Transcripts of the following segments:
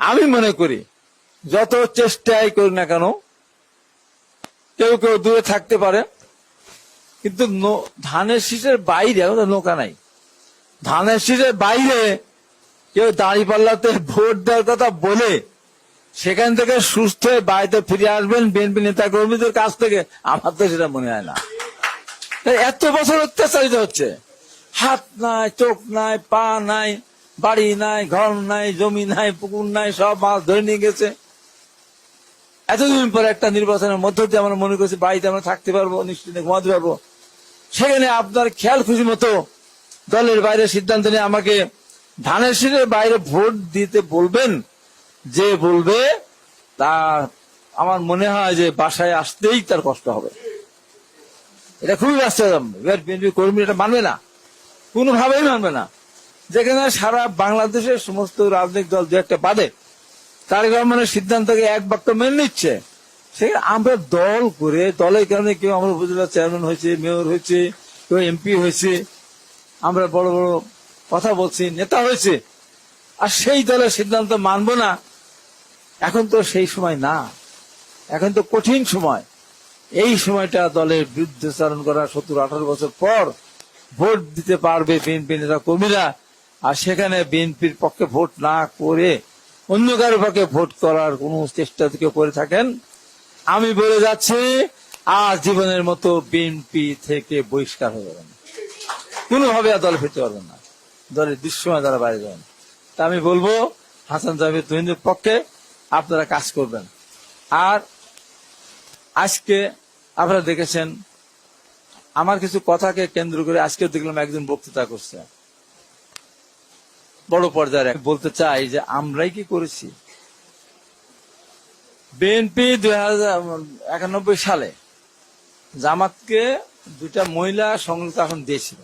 আমি মনে করি, যত চেষ্টাই করি না কেন, কেউ কেউ দূরে থাকতে পারে, কিন্তু ধানের শীষের বাইরে নৌকা নাই। ধানের শীষের বাইরে কেউ দাঁড়িয়ে পাল্লাতে ভোট দেওয়ার কথা বলে, সেখান থেকে সুস্থ হয়ে বাড়িতে ফিরে আসবেন বিএনপি নেতা কর্মীদের কাছ থেকে, আমার তো সেটা মনে হয় না। এত বছর অত্যাচারিত হচ্ছে। হাত নাই, চোখ নাই, পা নাই বাড়ি নাই, ঘর নাই, জমি নাই, পুকুর নাই, সব মাছ ধরে নিয়ে গেছে। এতদিন পরে একটা নির্বাচনের মধ্য দিয়ে আমরা মনে করছি বাড়িতে আমরা থাকতে পারব, নিশ্চিন্তে ঘুমাতে পারব। সেখানে আপনার খেয়াল খুশি মতো দলের বাইরে সিদ্ধান্ত নিয়ে আমাকে ধানের শীতের বাইরে ভোট দিতে বলবেন, যে বলবে তার আমার মনে হয় যে বাসায় আসতেই তার কষ্ট হবে। এটা খুবই বিএনপি কর্মী এটা মানবে না। কোনোভাবেই মানবে না। যেখানে সারা বাংলাদেশের সমস্ত রাজনৈতিক দল দু একটা বাদে, তারেক রহমানের সিদ্ধান্তকে এক বাক্য মেনে নিচ্ছে। সেখানে আমরা দল করে, দলের কারণে কেউ আমরা উপজেলা চেয়ারম্যান হয়েছে, মেয়র হয়েছে, কেউ এমপি হয়েছে, আমরা বড় বড় কথা বলছি, নেতা হয়েছে। আর সেই দলের সিদ্ধান্ত মানব না, এখন তো সেই সময় না। এখন তো কঠিন সময়। এই সময়টা দলের বিরুদ্ধাচারণ করা সত্তর আঠারো বছর পর ভোট দিতে পারবে বিএনপি নেতা কর্মীরা। আর সেখানে বিএনপির পক্ষে ভোট না করে অন্য কারও পক্ষে ভোট করার কোন চেষ্টা থেকে করে থাকেন। আমি বলে যাচ্ছি আর জীবনের মতো বিএনপি থেকে বহিষ্কার হয়ে যাবেন। কোনোভাবে আর দলে ফিরতে পারবেন না। দলের দুঃসময় দ্বারা বাইরে যাবেন। তা আমি বলব, হাসান জাহিদ তুহিনের পক্ষে আপনারা কাজ করবেন। আর আজকে আপনারা দেখেছেন, আমার কিছু কথাকে কেন্দ্র করে আজকে দেখলাম একজন বক্তৃতা করছে। বড় পর্যায়ে বলতে চাই যে আমরাই কি করেছি? বিএনপি দুই একানব্বই সালে জামাতকে দুইটা মহিলা সংযুক্ত আসন দিয়েছিল।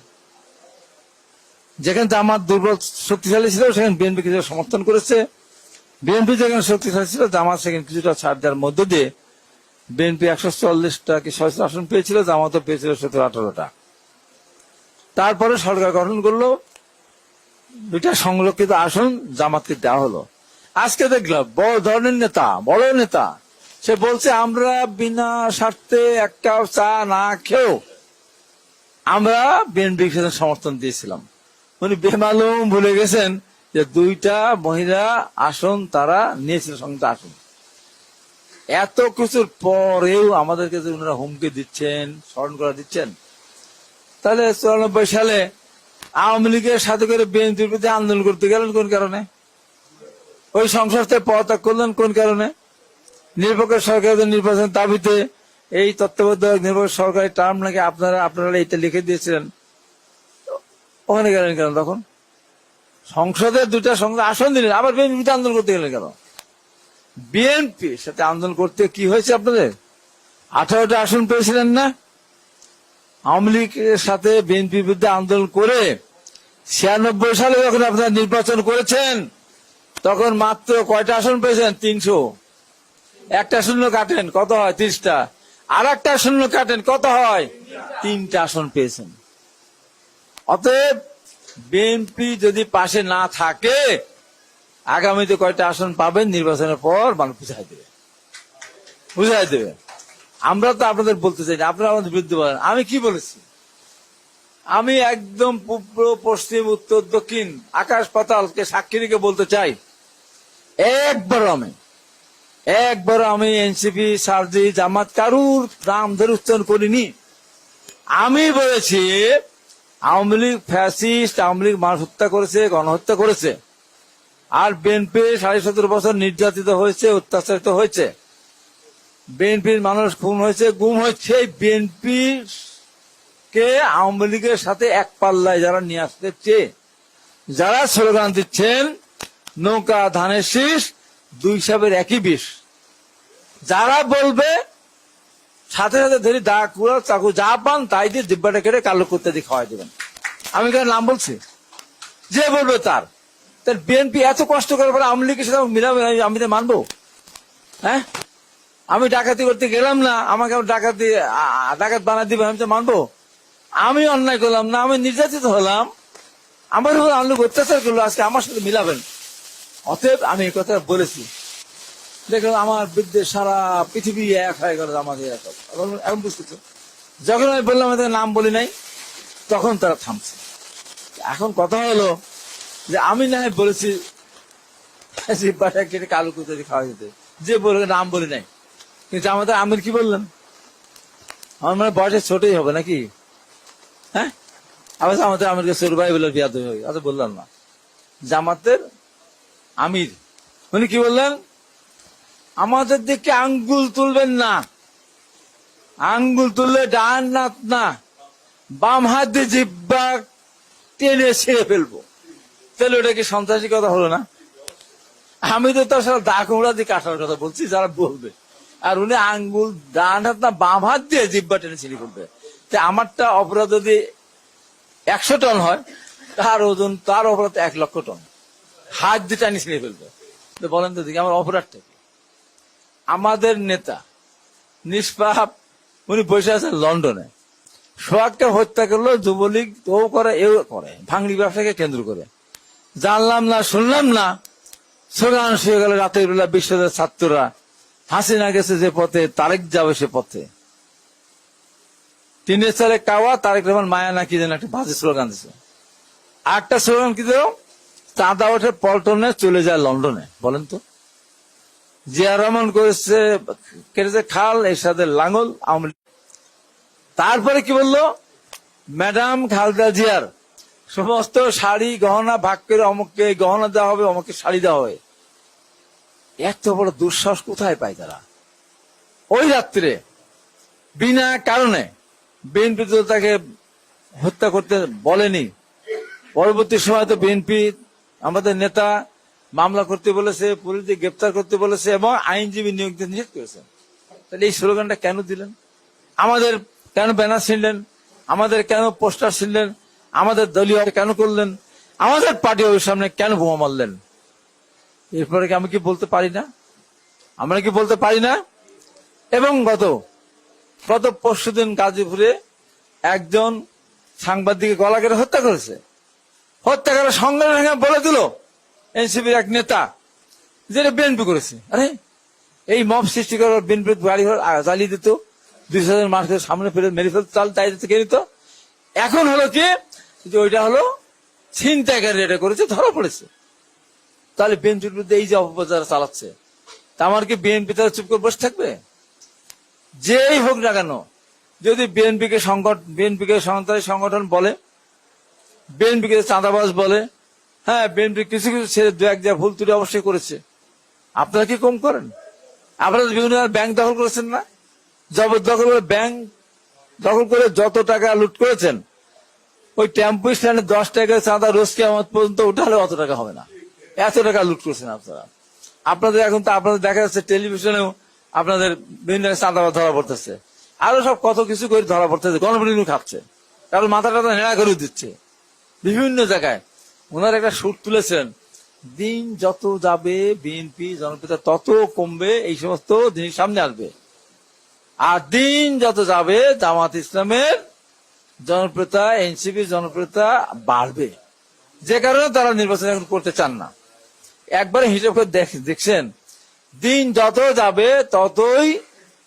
যেখানে জামাত দুর্বল, শক্তিশালী ছিল, সেখানে বিএনপি কিছু সমর্থন করেছে। বিএনপি যেখানে শক্তিশালী ছিল, জামাত সেখানে কিছুটা ছাড় দেওয়ার মধ্য দিয়ে বিএনপি একশো চল্লিশটা কি ছয়শো আসন পেয়েছিল, জামাতও পেয়েছিল সতেরো আঠারোটা। তারপরে সরকার গঠন করল দুইটা সংরক্ষিত আসন জামাতকে দেওয়া হলো। আজকে দেখলাম, বড় ধরনের নেতা, বড় নেতা, সে বলছে, আমরা বিনা স্বার্থে একটা চা না খেয়েও আমরা বিএনপি সমর্থন দিয়েছিলাম। উনি বেমালুম ভুলে গেছেন যে দুইটা মহিলা আসন তারা নিয়েছিল সংযুক্ত আসন। এত কিছুর পরেও আমাদেরকে যে হুমকি দিচ্ছেন, স্মরণ করা দিচ্ছেন। তাহলে চুরানব্বই সালে আওয়ামী লীগের সাথে করে বিএনপির প্রতি আন্দোলন করতে গেলেন কোন কারণে? ওই সংসদ থেকে পদত্যাগ করলেন কোন কারণে? নিরপেক্ষ সরকারের নির্বাচন দাবিতে এই তত্ত্বাবধায়ক নির্বাচন সরকারি টার্ম নাকি আপনারা আপনারা এটা লিখে দিয়েছিলেন? ওখানে গেলেন কেন তখন? সংসদের দুটা সংসদ আসন দিলেন, আবার বিএনপিতে আন্দোলন করতে গেলেন কেন? বিএনপির সাথে আন্দোলন করতে কি হয়েছে আপনাদের? আঠারোটা আসন পেয়েছিলেন না? আওয়ামী লীগের সাথে বিএনপির বিরুদ্ধে আন্দোলন করে ছিয়ানব্বই সালে যখন আপনারা নির্বাচন করেছেন, তখন মাত্র কয়টা আসন পেয়েছেন? তিনশো। একটা শূন্য কাটেন, কত হয়? তিরিশটা। আর একটা শূন্য কাটেন, কত হয়? তিনটা আসন পেয়েছেন। অতএব বিএনপি যদি পাশে না থাকে, আগামীতে কয়টা আসন পাবেন? নির্বাচনের পর মানুষ বুঝাই দেবে। বুঝাই দেবে। আমরা তো আপনাদের বলতে চাই না, আপনারা আমাদের বিরুদ্ধে বলেন। আমি কি বলেছি? আমি একদম পূর্ব, পশ্চিম, উত্তর, দক্ষিণ, আকাশ পাতালকে সাক্ষী রেখে বলতে চাই একবার আমি একবার আমি এনসিপি, সারজি, জামাত কারুর নাম ধরে উচ্চারণ করিনি। আমি বলেছি, আওয়ামী লীগ ফ্যাসিস্ট, আওয়ামী লীগ মানুষ হত্যা করেছে, গণহত্যা করেছে, আর বিএনপি সাড়ে সতেরো বছর নির্যাতিত হয়েছে, অত্যাচারিত হয়েছে। বিএনপির মানুষ খুন হয়েছে, গুম হয়েছে বিএনপি কে আওয়ামী লীগের সাথে এক পাল্লায় যারা নিয়ে আসতে চেয়ে, যারা স্লোগান দিচ্ছেন, নৌকা, ধানের শীষ, দুই সাবের একই বিষ। যারা বলবে, সাথে সাথে ধরে দা কুড়া চাকু যা পান তাই দিয়ে দিব্যাটা কেটে কালো করতে দিয়ে খাওয়াই দেবেন। আমি কেন নাম বলছি। যে বলবে তার। তার বিএনপি এত কষ্ট করে পরে আওয়ামী লীগের সাথে মিলাবে আমি- মানবো। হ্যাঁ? আমি ডাকাতি করতে গেলাম না, আমাকে ডাকাতি ডাকাত বানা দিবে, আমি তো মানবো। আমি অন্যায় করলাম না, আমি নির্যাতিত হলাম। আমার উপর আওয়ামী অত্যাচার করল, আজকে আমার সাথে মিলাবেন। অতএব আমি এই কথা বলেছি। দেখলাম আমার বিরুদ্ধে সারা পৃথিবী এক হয়ে গেল আমাদের এক এখন বুঝতেছে যখন আমি বললাম আমাদের নাম বলি নাই, তখন তারা থামছে। এখন কথা হলো যে আমি না বলেছি কালো কুতরি খাওয়া যেতে। যে বলে নাম বলি নাই। কিন্তু আমাদের আমির কি বললেন? আমার মানে বয়সে ছোটই হবে নাকি? হ্যাঁ? আবার আমাদের আমিরকে ভাই বলে বিয়াদ হয়ে অত বললাম না। জামাতের আমির, উনি কি বললেন? আমাদের দিকে আঙ্গুল তুলবেন না। আঙ্গুল তুললে ডান নাত না। বাম হাত দিয়ে জিব্বা টেনে ছিঁড়ে ফেলব। তাহলে ওটা কি সন্ত্রাসী কথা হলো না? আমি তো তার সাথে দা কুমড়া দিয়ে কাটার কথা বলছি, যারা বলবে। আর উনি আঙ্গুল ডান হাত না বাম হাত দিয়ে জিব্বা টেনে ছিঁড়ে তো আমারটা অপরাধ যদি একশো টন হয়, তার ওজন, তার অপরাধ এক লক্ষ টন। হাত দিয়ে টানি ছিঁড়ে ফেলবে। বলেন তো দেখি, আমার অপরাধটা কি? আমাদের নেতা নিষ্পাপ, উনি বসে আছেন লন্ডনে। সোহাগকে হত্যা করল, যুবলীগ ও করে, এও করে, ভাঙড়ি ব্যবসাকে কেন্দ্র করে। জানলাম না, শুনলাম না, স্লোগান শুয়ে গেল রাতের বেলা বিশ্বদের ছাত্ররা। হাসিনা গেছে যে পথে, তারেক যাবে সে পথে। টিনের চালে কাওয়া, তারেক রহমান মায়া নাকি যেন একটা বাজে স্লোগান দিছে। আরেকটা স্লোগান কি দিল? চাঁদা ওঠে পল্টনে, চলে যায় লন্ডনে। বলেন তো। জিয়া রহমান করেছে, কেটেছে খাল এর সাথে লাঙ্গল তারপরে কি বলল? ম্যাডাম খালদা জিয়ার সমস্ত শাড়ি গহনা ভাগ করে অমুককে গহনা দেওয়া হবে, অমুককে শাড়ি দেওয়া হবে। এত বড় দুঃসাহস কোথায় পায় তারা? ওই রাত্রে, বিনা কারণে বিএনপি তো তাকে হত্যা করতে বলেনি। পরবর্তী সময় তো বিএনপি, আমাদের নেতা মামলা করতে বলেছে পুলিশ দিয়ে গ্রেপ্তার করতে বলেছে এবং আইনজীবী নিয়োগ দিতে নিষেধ করেছেন তাহলে এই স্লোগানটা কেন দিলেন? আমাদের কেন ব্যানার ছিনলেন? আমাদের কেন পোস্টার ছিনলেন? আমাদের দলীয় কেন করলেন? আমাদের পার্টি সামনে কেন বোমা মারলেন? এরপরে কি আমি কি বলতে পারি না? আমরা কি বলতে পারি না? এবং গত গত পরশুদিন গাজীপুরে একজন সাংবাদিকে গলা কেটে হত্যা করেছে। হত্যা করে সঙ্গে সঙ্গে বলে দিল এনসিপির এক নেতা যেটা বিএনপি করেছে। আরে, এই মব সৃষ্টি করার বিএনপি বাড়ি ঘর আ- জ্বালিয়ে দিত দুই হাজার মানুষের সামনে ফেলে মেরে ফেলতে, চাল তাই দিতে কে নিত। এখন হলো কি? যে ওইটা হলো ছিনতাইকারী এটা করেছে, ধরা পড়েছে। তাহলে বিএনপির বিরুদ্ধে এই যে অপপ্রচার চালাচ্ছে, তা আমার কি বিএনপি তারা চুপ করে বসে থাকবে? যেই হোক না কেন, যদি বিএনপি কে সংগঠন বিএনপি কে সন্ত্রাসী সংগঠন বলে বিএনপি কে চাঁদাবাজ বলে হ্যাঁ বিএনপি কিছু কিছু ছেড়ে দু এক যা ভুল তুলে অবশ্যই করেছে। আপনারা কি কম করেন? আপনারা বিভিন্ন ব্যাংক দখল করেছেন না? জবরদখল করে ব্যাংক দখল করে যত টাকা লুট করেছেন, ওই টেম্পো স্ট্যান্ডে দশ টাকা চাঁদা রোজকে আমার পর্যন্ত উঠালে অত টাকা হবে না। এত টাকা লুট করছেন আপনারা। আপনাদের এখন তো আপনাদের দেখা যাচ্ছে টেলিভিশনেও আপনাদের বিভিন্ন চাঁদা ধরা পড়তেছে। আরও সব কত কিছু করে ধরা পড়তেছে গণপ্রতিনিধি খাচ্ছে। কারণ মাথা টাথা নেড়া করে দিচ্ছে। বিভিন্ন জায়গায় ওনার একটা সুর তুলেছেন, দিন যত যাবে, বিএনপি জনপ্রিয়তা তত কমবে, এই সমস্ত জিনিস সামনে আসবে। আর দিন যত যাবে, জামাত ইসলামের জনপ্রিয়তা এনসিপি জনপ্রিয়তা বাড়বে। যে কারণে তারা নির্বাচন এখন করতে চান না। একবারে হিসেব করে দেখ- দেখছেন? দিন যত যাবে, ততই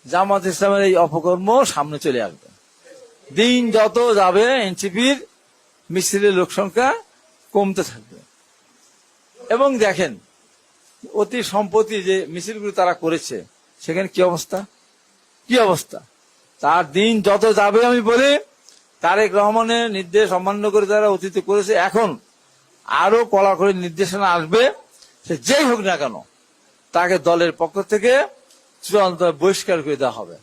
জামাত ইসলামের এই অপকর্ম সামনে চলে আসবে। দিন যত যাবে, এনসিপির মিছিলের লোক সংখ্যা কমতে থাকবে। এবং দেখেন, অতি সম্প্রতি যে মিছিলগুলো তারা করেছে, সেখানে কি অবস্থা? কি অবস্থা? তার দিন যত যাবে আমি বলি, তারেক রহমানের নির্দেশ অমান্য করে তারা অতীত করেছে, এখন আরও কড়া করে নির্দেশনা আসবে। সে যেই হোক না কেন, তাকে দলের পক্ষ থেকে চূড়ান্ত বহিষ্কার করে দেওয়া হবে।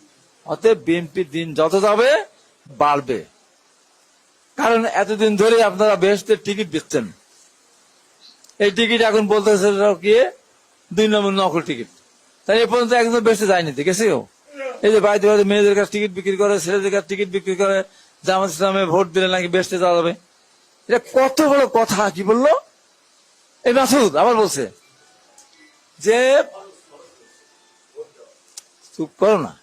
অতএব বিএনপির দিন যত যাবে, বাড়বে। কারণ এতদিন ধরে আপনারা বেহেস্তের টিকিট দিচ্ছেন এই টিকিট এখন বলতেছে কি, দুই নম্বর নকল টিকিট। তাই এ পর্যন্ত একদম বেসতে যায়নি তো গেছেও এই যে বাড়িতে বাড়িতে মেয়েদের কাছে টিকিট বিক্রি করে, ছেলেদের কাছে টিকিট বিক্রি করে, জামাত ইসলামে ভোট দিলে নাকি বেসতে যাওয়া যাবে। এটা কত বড় কথা, কি বলল? এই মাসুদ আবার বলছে, যে চুপ করো না।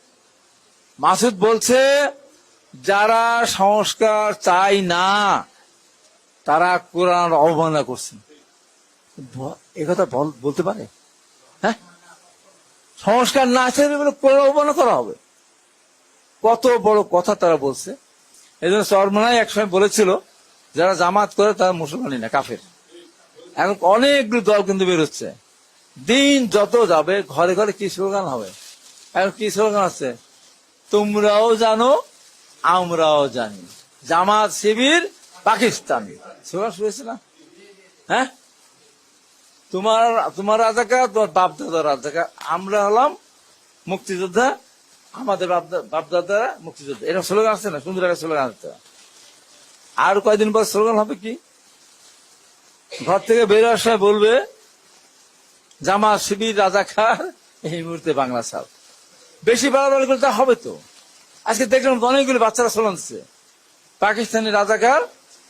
মাসুদ বলছে, যারা সংস্কার চাই না, তারা কোরআন অবমাননা করছে। ব- এ কথা বল- বলতে পারে? হ্যাঁ? সংস্কার না আছে বলে প্রলোভনা করা হবে। কত বড় কথা তারা বলছে। এই জন্য চরমনাই একসময় বলেছিল, যারা জামাত করে তারা মুসলমানই না, কাফের। এখন অনেকগুলো দল কিন্তু বেরোচ্ছে দিন যত যাবে, ঘরে ঘরে কি স্লোগান হবে? এখন কি স্লোগান আছে? তোমরাও জানো, আমরাও জানি। জামাত শিবির পাকিস্তান। স্লোগান শুনেছে না? হ্যাঁ? তোমার তোমার রাজাকার তোমার বাপদাদার রাজাকার আমরা হলাম মুক্তিযোদ্ধা, আমাদের বাপ- বাপ মুক্তিযোদ্ধা। এরকম স্লোগান আছে না? সুন্দর একটা স্লোগান আর কয়দিন পর স্লোগান হবে কি? ঘর থেকে বের সময় বলবে, জামা শিবির রাজাকার, এই মুহূর্তে বাংলা সাল বেশি বাড়াবাড়ি করলে তা হবে তো। আজকে দেখলাম অনেকগুলো বাচ্চারা চলছে পাকিস্তানি রাজাকার,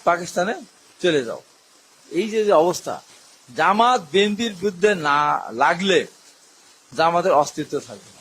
পাকিস্তানে চলে যাও। এই যে যে অবস্থা জামাত বিএনপির বিরুদ্ধে না লাগলে জামাতের অস্তিত্ব থাকবে না।